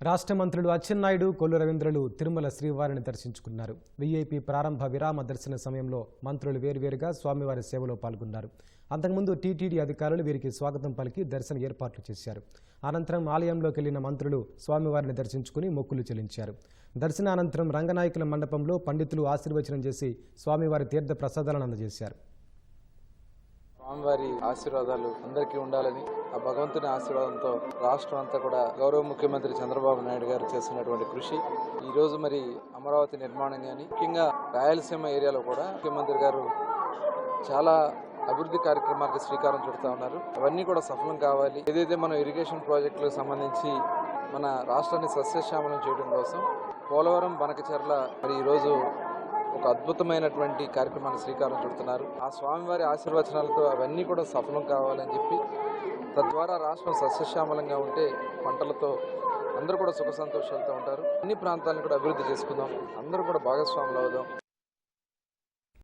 రాష్ట్ర మంత్రులు అచ్చెన్నాయుడు కొల్లు రవీంద్రలు తిరుమల శ్రీవారిని దర్శించుకున్నారు. వీఐపీ ప్రారంభ విరామ దర్శన సమయంలో మంత్రులు వేరువేరుగా స్వామివారి సేవలో పాల్గొన్నారు. అంతకుముందు టీటీడీ అధికారులు వీరికి స్వాగతం పలికి దర్శన ఏర్పాట్లు చేశారు. అనంతరం ఆలయంలోకి వెళ్ళిన మంత్రులు స్వామివారిని దర్శించుకుని మొక్కులు చెల్లించారు. దర్శనానంతరం రంగనాయకుల మండపంలో పండితులు ఆశీర్వచనం చేసి స్వామివారి తీర్థ ప్రసాదాలను అందజేశారు. స్వామివారి ఆశీర్వాదాలు అందరికీ ఉండాలని ఆ భగవంతుని ఆశీర్వాదంతో రాష్ట్రం అంతా కూడా గౌరవ ముఖ్యమంత్రి చంద్రబాబు నాయుడు గారు చేస్తున్నటువంటి కృషి. ఈ రోజు మరి అమరావతి నిర్మాణం కానీ ముఖ్యంగా రాయలసీమ ఏరియాలో కూడా ముఖ్యమంత్రి గారు చాలా అభివృద్ధి కార్యక్రమాలకు శ్రీకారం చుడుతూ ఉన్నారు. అవన్నీ కూడా సఫలం కావాలి. ఏదైతే మనం ఇరిగేషన్ ప్రాజెక్టులకు సంబంధించి మన రాష్ట్రాన్ని సస్యశ్యామలం చేయడం కోసం పోలవరం బనకచెర్ల మరి ఈరోజు ఒక అద్భుతమైనటువంటి కార్యక్రమాన్ని శ్రీకారం చుడుతున్నారు. ఆ స్వామివారి ఆశీర్వచనాలతో అవన్నీ కూడా సఫలం కావాలని చెప్పి తద్వారా రాష్ట్రం సస్యశ్యామలంగా ఉంటే పంటలతో అందరూ కూడా సుఖ సంతోషాలతో ఉంటారు. అన్ని ప్రాంతాలను కూడా అభివృద్ధి చేసుకుందాం. అందరూ కూడా భాగస్వాములు అవుదాం.